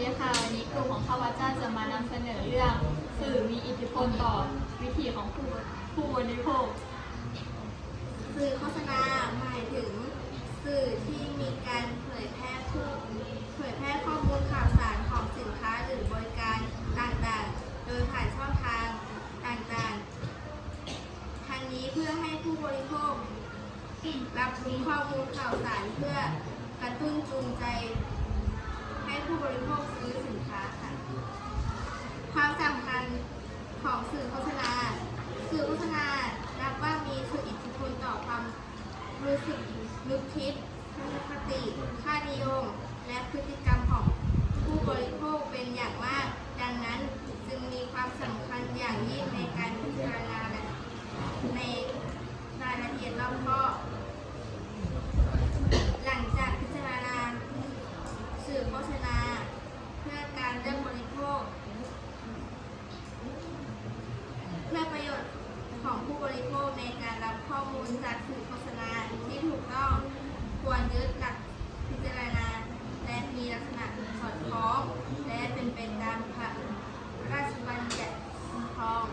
ดีค่ะ วันนี้กลุ่มของข้าพเจ้าจะมานำเสนอเรื่องสื่อมีอิทธิพลต่อวิถีของผู้ผู้บริโภค สื่อโฆษณาหมายถึง สื่อที่มีการเผยแพร่ผู้เผยแพร่ข้อมูลข่าวสารของสินค้าหรือบริการต่างๆ โดยผ่านช่องทางต่างๆ ทางนี้เพื่อให้ผู้บริโภครับรู้ข้อมูลข่าวสารเพื่อกระตุ้นจูงใจ ให้ผู้บริโภคซื้อสินค้าค่ะ ความสำคัญของสื่อโฆษณา สื่อโฆษณานับว่ามีส่วนอิทธิพลต่อความรู้สึกนึกคิดทัศนคติ ค่านิยม และพฤติกรรมของผู้บริโภคเป็นอย่างมาก ดังนั้นจึงมีความสำคัญอย่างยิ่งในการพิจารณาและในรายละเอียดรอบคอบหลังจากพิจารณา สื่อโฆษณา เพื่อการเลือกบริโภค เพื่อประโยชน์ของผู้บริโภคในการรับข้อมูลจากสื่อโฆษณาที่ถูกต้อง ควรยึดหลักพิจารณา และมีลักษณะสอดคล้อง และเป็นไปตามพระราชบัญญัติคุ้มครอง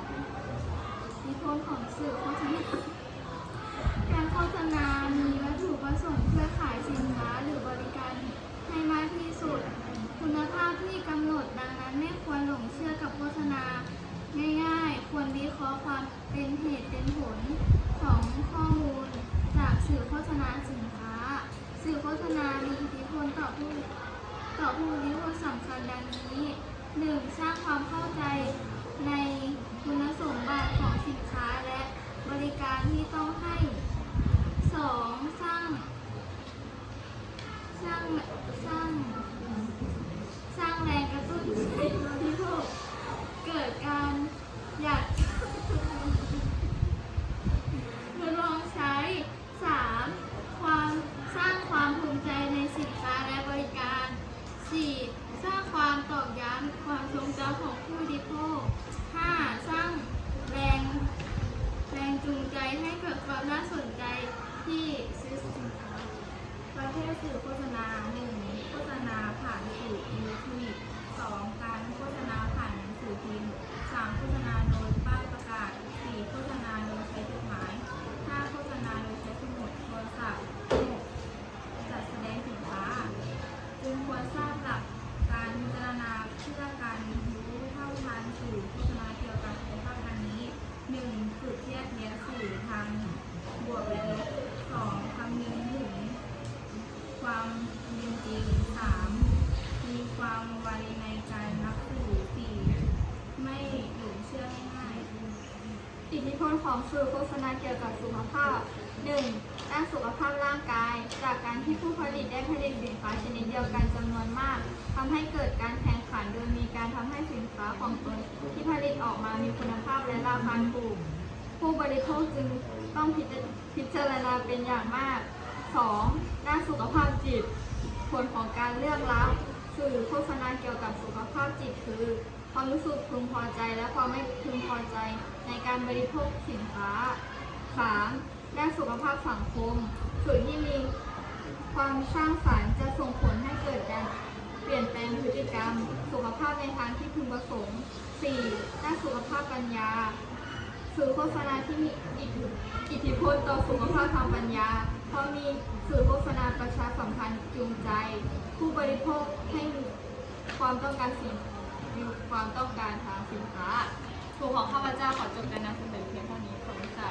อิทธิพลของ สื่อโฆษณาการโฆษณา มีวัตถุประสงค์เพื่อขายสินค้าหรือบริการให้มากที่สุด คุณภาพที่กำหนดดังนั้นไม่ควรหลงเชื่อกับโฆษณา ง่ายๆ ควรวิเคราะห์ความเป็นเหตุเป็นผลของข้อมูล จากสื่อโฆษณาสินค้า สื่อโฆษณา มีอิทธิพลต่อผู้ต่อผู้บริโภคสำคัญดังนี้ 1. สร้างความเข้าใจ สร้างสร้างแรงกระตุ้นให้ผู้บริโภคเกิดการอยากทดลองใช้ 3. ความสร้างความภูมิใจในสินค้าและบริการ 4. สร้างความตอกย้ำความทรงจำของผู้บริโภค 5. สร้างแรงแรงจูงใจให้เกิดความน่าสนใจที่ซื้อสินค้า ประเภทสื่อโฆษณา 1. โฆษณาผ่านสื่ออิเล็กทรอนิกส์ 2. การโฆษณาผ่านหนังสือพิมพ์ 3. โฆษณาโดยป้ายประกาศ 4. โฆษณาโดยใช้จดหมาย 5. โฆษณาโดยใช้สมุดโทรศัพท์ 6. จัดแสดงสินค้า จึงควรทราบหลักการพิจารณาเพื่อการรู้เท่าทันสื่อโฆษณาเกี่ยวกับคุณภาพดังนี้ 1. ฝึกเทียบเทียบ สื่อทางบวกและลบ 2. คำนึงถึงความเป็นจริง 3. มีความไวในการรับสื่อ 4. ไม่หลงเชื่อง่ายๆอิทธิพลของสื่อโฆษณาเกี่ยวกับสุขภาพ 1. ด้านสุขภาพร่างกาย จากการที่ผู้ผลิตได้ผลิตสินค้าชนิดเดียวกันจำนวนมากทำให้เกิดการแข่งขันโดยมีการทำให้สินค้าของตนที่ผลิตออกมามีคุณภาพและราคาถูก ผู้บริโภคจึงต้องพิจพิจารณาเป็นอย่างมาก 2. ด้านสุขภาพจิต ผลของการเลือกรับสื่อโฆษณาเกี่ยวกับสุขภาพจิตคือ ความรู้สึกพึงพอใจและความไม่พึงพอใจในการบริโภคสินค้า 3. ด้านสุขภาพสังคม สื่อที่มีความสร้างสรรค์จะส่งผลให้เกิดการเปลี่ยนแปลงพฤติกรรม สุขภาพในทางที่พึงประสงค์ 4. ด้านสุขภาพปัญญา สื่อโฆษณาที่มีอิทธิพลต่อสุขภาพทางปัญญา เพราะมีสื่อโฆษณาประชาสัมพันธ์จูงใจ ผู้บริโภคให้ความต้องการสินมีความต้องการทางสินค้าสูขของข้าพเจ้าขอจบการนำเสนอเพียงเท่านี้ขอบคุณค่ะ